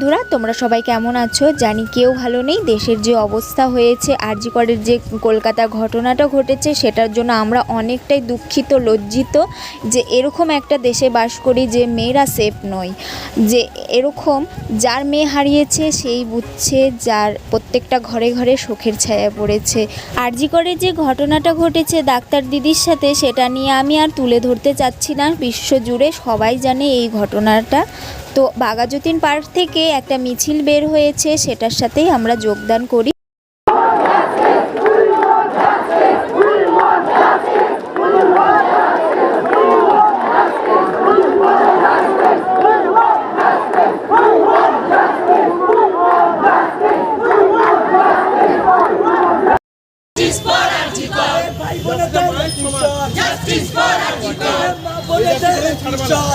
বন্ধুরা, তোমরা সবাই কেমন আছো? জানি কেউ ভালো নেই। দেশের যে অবস্থা হয়েছে, আরজিকরের যে কলকাতার ঘটনাটা ঘটেছে, সেটার জন্য আমরা অনেকটাই দুঃখিত, লজ্জিত যে এরকম একটা দেশে বাস করি যে মেয়েরা সেফ নয়। যে এরকম যার মেয়ে হারিয়েছে, সেই বুঝছে যার প্রত্যেকটা ঘরে ঘরে শোকের ছায়া পড়েছে। আর আরজিকরের যে ঘটনাটা ঘটেছে ডাক্তার দিদির সাথে, সেটা নিয়ে আমি আর তুলে ধরতে চাচ্ছি না। বিশ্বজুড়ে সবাই জানে এই ঘটনাটা তো বাগাযতীন পার্ক থেকে একটা মিছিল বের হয়েছে সেটার সাথেই আমরা যোগদান করি। Justice for!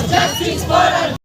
Justice for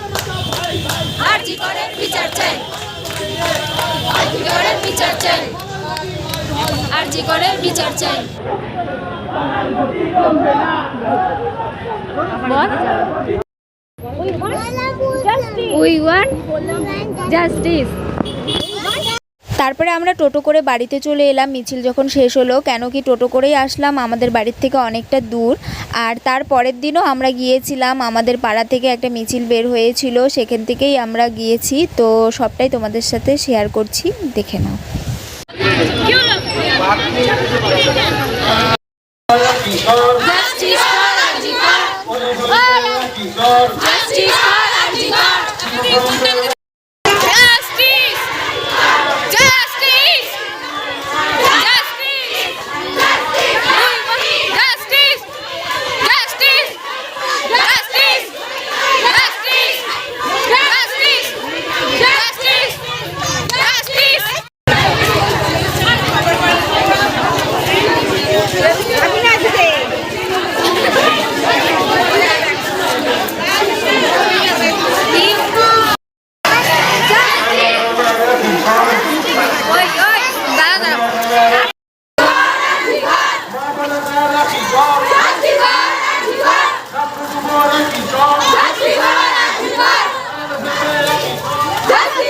আর জি করে বিচার চাই। আর জি করে বিচার চাই। আর জি করে বিচার চাই। We want justice. তারপরে আমরা টোটো করে বাড়িতে চলে এলাম। মিছিল যখন শেষ হলো কেন কি টোটো করেই আসলাম। আমাদের বাড়ির থেকে অনেকটা দূর। আর তার পরের দিনও আমরা গিয়েছিলাম। আমাদের পাড়া থেকে একটা মিছিল বের হয়েছিল। সেখান থেকেই আমরা গিয়েছি। তো সবটাই তোমাদের সাথে শেয়ার করছি। দেখে নাও। ফর আরজি That's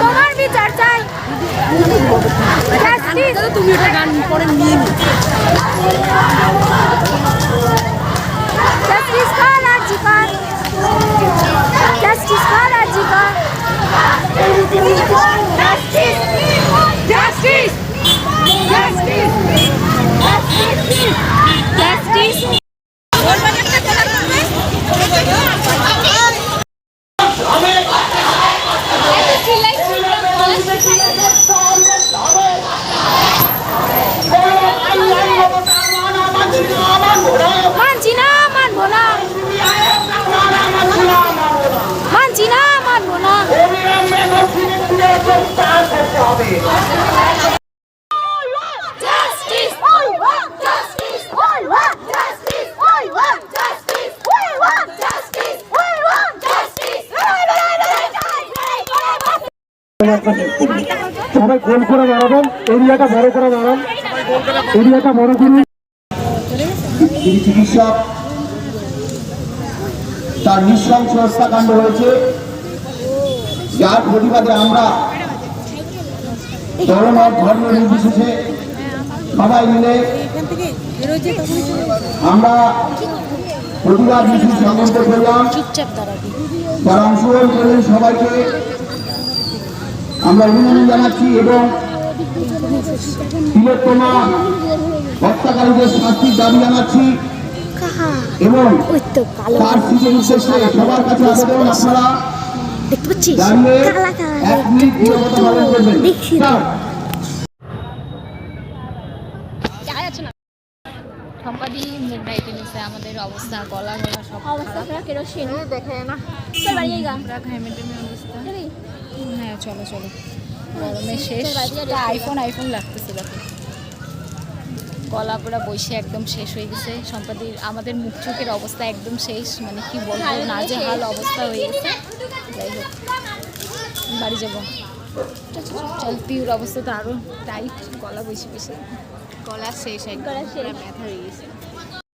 তোমার বিচার চাই। তুমি ওটা গান পরে নিয়ে নি জাস্টিস কর আর জীবন জাস্টিস কর আর জীবন গোল করে দাঁড়াবেন এরিয়াটা বড় করে দাঁড়ান। এরিয়াটা বড় করুন যিনি চিকিৎসক। তার নৃশংস হত্যাকাণ্ড হয়েছে। যার প্রতিবাদে আমরা ধর্মের ধর্ম নির্বিশেষে সবাই মিলে আমরা প্রতিবাদ মিছিল সংগঠিত করলাম। যারা অংশগ্রহণ করলেন সবাইকে আমরা অভিনন্দন জানাচ্ছি এবং তিলোত্তমা হত্যাকারীদের শাস্তির দাবি জানাচ্ছি এবং তার স্মৃতির উদ্দেশ্যে সবার কাছে আবেদন আপনারা দাঁড়িয়ে এক মিনিট পালন করবেন. সম্পাদি আমাদের অবস্থা গলা গলা সব অবস্থা খারাপ। কেরোসিন। দেখে না। ঘামেটেমে অবস্থা? হ্যাঁ চলো চলো। গরমে শেষ। আইফোন আইফোন লাগতেছে দেখো। গলা পুরা বসে একদম শেষ হয়ে গেছে। সম্পাদির আমাদের মুখ চোখের অবস্থা একদম শেষ। মানে কি বলব না যে হাল অবস্থা হয়ে গেছে। যাই হোক বাড়ি যাব। চল পিউর অবস্থা তো আরও টাইট গলা বসে বসে গলা শেষ একদম গলা শেষ। ব্যথা হয়ে গেছে।